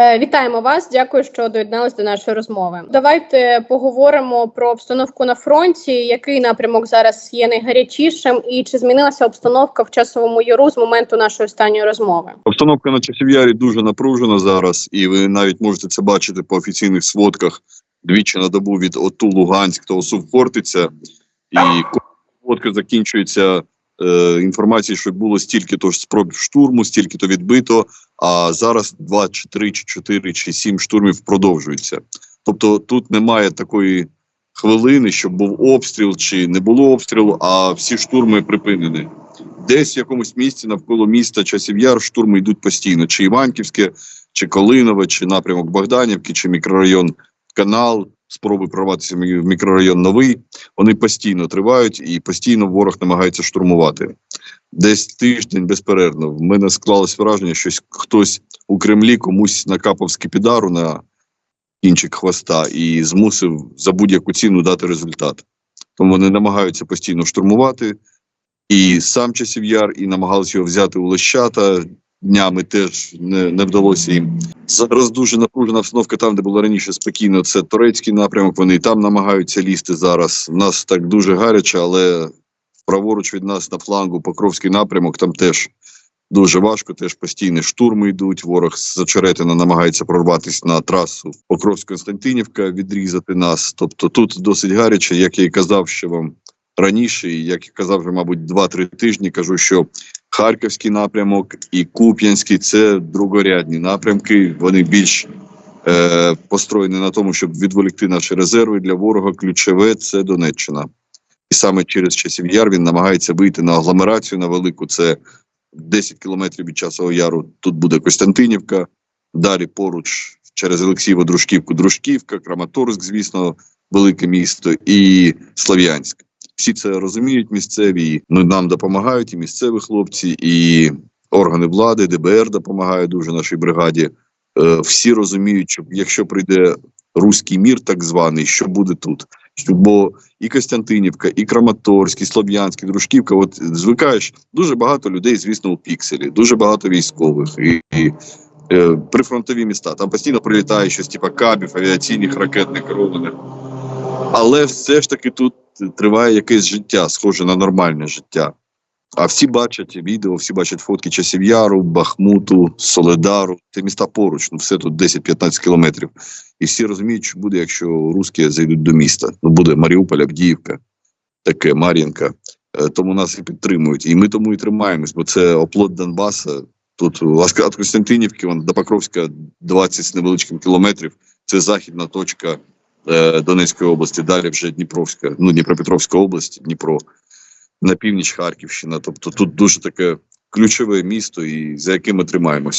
Е, Вітаємо вас. Дякую, що доєднались до нашої розмови. Давайте поговоримо про обстановку на фронті. Який напрямок зараз є найгарячішим, і чи змінилася обстановка в часовому яру з моменту нашої останньої розмови? Обстановка на часів ярі дуже напружена зараз, і ви навіть можете це бачити по офіційних сводках двічі на добу від ОТУ Луганськ та ОСУ Хортиця. І сводка закінчується е, інформацією, що було стільки то спроб штурму, стільки то відбито. А зараз два, чи три, чи чотири, чи сім штурмів продовжуються. Тобто тут немає такої хвилини, щоб був обстріл чи не було обстрілу, а всі штурми припинені. Десь в якомусь місці навколо міста Часів Яр штурми йдуть постійно: чи Іванківське, чи Колинове, чи напрямок Богданівки, чи мікрорайон Канал, спроби прорватися в мікрорайон Новий. Вони постійно тривають і постійно ворог намагається штурмувати. Десь тиждень безперервно. В мене склалось враження, що хтось у Кремлі комусь накапав скипідару на кінчик хвоста і змусив за будь-яку ціну дати результат. Тому вони намагаються постійно штурмувати. І сам часів яр, і намагалися його взяти у Лещата. Днями теж не, не вдалося їм. Зараз дуже напружена обстановка там, де було раніше спокійно. Це турецький напрямок. Вони і там намагаються лізти зараз. У нас так дуже гаряче, але праворуч від нас на флангу Покровський напрямок. Там теж дуже важко. Теж постійні штурми йдуть. Ворог з очеретина намагається прорватися на трасу Покровськ-Константинівка, відрізати нас. Тобто тут досить гаряче, як я і казав, що вам раніше, як я казав, вже, мабуть, 2-3 тижні кажу, що Харківський напрямок і Куп'янський це другорядні напрямки. Вони більш е, построєні на тому, щоб відволікти наші резерви для ворога. Ключове це Донеччина. І саме через часів яр він намагається вийти на агломерацію на велику. Це 10 кілометрів від часового яру. Тут буде Костянтинівка. Далі поруч через Олексієво Дружківку, Дружківка, Краматорськ, звісно, велике місто, і Слов'янськ. Всі це розуміють місцеві. Ну нам допомагають і місцеві хлопці, і органи влади, ДБР допомагає дуже нашій бригаді. Е, всі розуміють, що якщо прийде руський мір, так званий, що буде тут. Бо і Костянтинівка, і Краматорськ, і Слов'янськ, і Дружківка. От звикаєш дуже багато людей, звісно, у пікселі, дуже багато військових і, і е, прифронтові міста. Там постійно прилітає щось, типа кабів, авіаційних ракетних керованих. Але все ж таки тут триває якесь життя, схоже на нормальне життя. А всі бачать відео, всі бачать фотки часів Яру, Бахмуту, Соледару. Це міста поруч, ну все тут 10-15 кілометрів. І всі розуміють, що буде, якщо русські зайдуть до міста. Ну буде Маріуполь, Авдіївка, таке Мар'їнка. Е, Тому нас і підтримують. І ми тому і тримаємось, бо це оплот Донбаса. Тут від Костянтинівки, до Покровська 20 з невеличким кілометрів. Це західна точка Донецької області, далі вже Дніпровська, ну Дніпропетровська область, Дніпро, на північ Харківщина. Тобто тут дуже таке ключове місто, і за яким ми тримаємось.